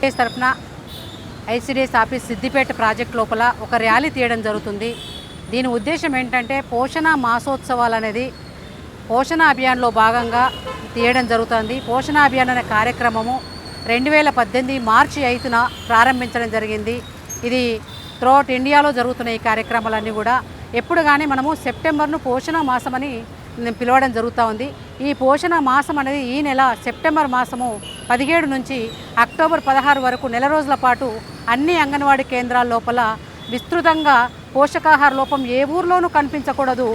ICDS తరఫున ICDS office Siddipet project లోపల ఒక ర్యాలీ తీయడం జరుగుతుంది. దీని ఉద్దేశం ఏంటంటే పోషణ మాసోత్సవాలు అనేది పోషణ అభియాన్లో భాగంగా తీయడం జరుగుతుంది. పోషణ అభియాన్ అనే కార్యక్రమము రెండు వేల పద్దెనిమిది మార్చి ఐదున ప్రారంభించడం జరిగింది. ఇది త్రూఅవుట్ ఇండియాలో జరుగుతున్న ఈ కార్యక్రమాలన్నీ కూడా. ఎప్పుడు కానీ మనము సెప్టెంబర్ను పోషణ మాసమని పిలవడం జరుగుతూ ఉంది. ఈ పోషణ మాసం అనేది ఈ నెల సెప్టెంబర్ మాసము పదిహేడు నుంచి అక్టోబర్ పదహారు వరకు నెల రోజుల పాటు అన్ని అంగన్వాడీ కేంద్రాల లోపల విస్తృతంగా పోషకాహార లోపం ఏ ఊర్లోనూ కనిపించకూడదు.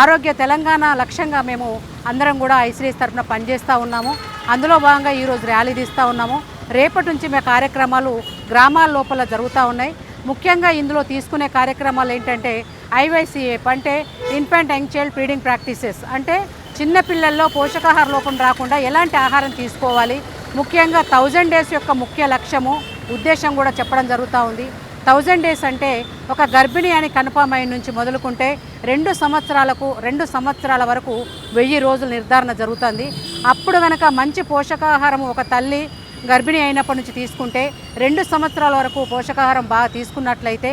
ఆరోగ్య తెలంగాణ లక్ష్యంగా మేము అందరం కూడా ఐసిడిఎస్ తరఫున పనిచేస్తూ ఉన్నాము. అందులో భాగంగా ఈరోజు ర్యాలీ తీస్తూ ఉన్నాము. రేపటి నుంచి మేము కార్యక్రమాలు గ్రామాల లోపల జరుగుతూ ఉన్నాయి. ముఖ్యంగా ఇందులో తీసుకునే కార్యక్రమాలు ఏంటంటే ఐవైసీఏప్ అంటే infant young child feeding practices. అంటే చిన్న పిల్లల్లో పోషకాహార లోపం రాకుండా ఎలాంటి ఆహారం తీసుకోవాలి? ముఖ్యంగా థౌజండ్ డేస్ యొక్క ముఖ్య లక్ష్యము ఉద్దేశం కూడా చెప్పడం జరుగుతూ ఉంది. థౌజండ్ డేస్ అంటే ఒక గర్భిణి అని కన్ఫామ్ అయిన నుంచి మొదలుకుంటే రెండు సంవత్సరాలకు రెండు సంవత్సరాల వరకు వెయ్యి రోజులు నిర్ధారణ జరుగుతుంది. అప్పుడు కనుక మంచి పోషకాహారం ఒక తల్లి గర్భిణి అయినప్పటి నుంచి తీసుకుంటే రెండు సంవత్సరాల వరకు పోషకాహారం బాగా తీసుకున్నట్లయితే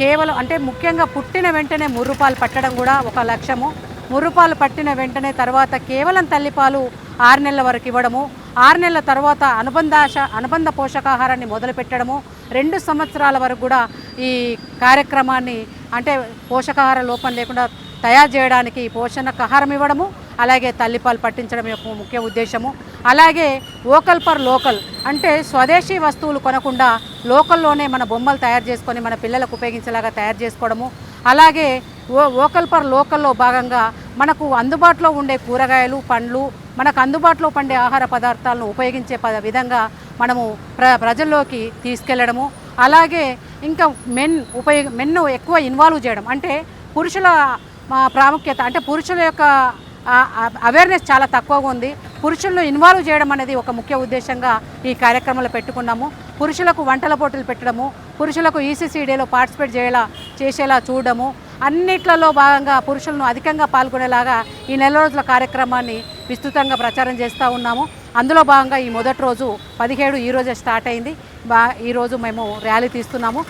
కేవలం అంటే ముఖ్యంగా పుట్టిన వెంటనే ముర్రుపాలు పట్టడం కూడా ఒక లక్ష్యము. ముర్రుపాలు పట్టిన వెంటనే తర్వాత కేవలం తల్లిపాలు ఆరు నెలల వరకు ఇవ్వడము. ఆరు నెలల తర్వాత అనుబంధాశ అనుబంధ పోషకాహారాన్ని మొదలుపెట్టడము. రెండు సంవత్సరాల వరకు కూడా ఈ కార్యక్రమాన్ని అంటే పోషకాహార లోపం లేకుండా తయారు చేయడానికి పోషణకు ఆహారం ఇవ్వడము అలాగే తల్లిపాలు పట్టించడం యొక్క ముఖ్య ఉద్దేశము. అలాగే ఓకల్ పర్ లోకల్ అంటే స్వదేశీ వస్తువులు కొనకుండా లోకల్లోనే మన బొమ్మలు తయారు చేసుకొని మన పిల్లలకు ఉపయోగించేలాగా తయారు చేసుకోవడము. అలాగే ఓ ఓకల్ పర్ లోకల్లో భాగంగా మనకు అందుబాటులో ఉండే కూరగాయలు పండ్లు మనకు అందుబాటులో పండే ఆహార పదార్థాలను ఉపయోగించే ప విధంగా మనము ప్ర ప్రజల్లోకి తీసుకెళ్ళడము. అలాగే ఇంకా మెన్ ఉపయోగ మెన్ను ఎక్కువ ఇన్వాల్వ్ చేయడం అంటే పురుషుల ప్రాముఖ్యత. అంటే పురుషుల యొక్క అవేర్నెస్ చాలా తక్కువగా ఉంది. పురుషులను ఇన్వాల్వ్ చేయడం అనేది ఒక ముఖ్య ఉద్దేశంగా ఈ కార్యక్రమంలో పెట్టుకున్నాము. పురుషులకు వంటల పోటీలు పెట్టడము పురుషులకు ఈసీసీ డేలో పార్టిసిపేట్ చేయాలా చేసేలా చూడడము అన్నిట్లలో భాగంగా పురుషులను అధికంగా పాల్గొనేలాగా ఈ నెల రోజుల కార్యక్రమాన్ని విస్తృతంగా ప్రచారం చేస్తూ ఉన్నాము. అందులో భాగంగా ఈ మొదటి రోజు పదిహేడు ఈ రోజే స్టార్ట్ అయింది. బా ఈరోజు మేము ర్యాలీ తీస్తున్నాము.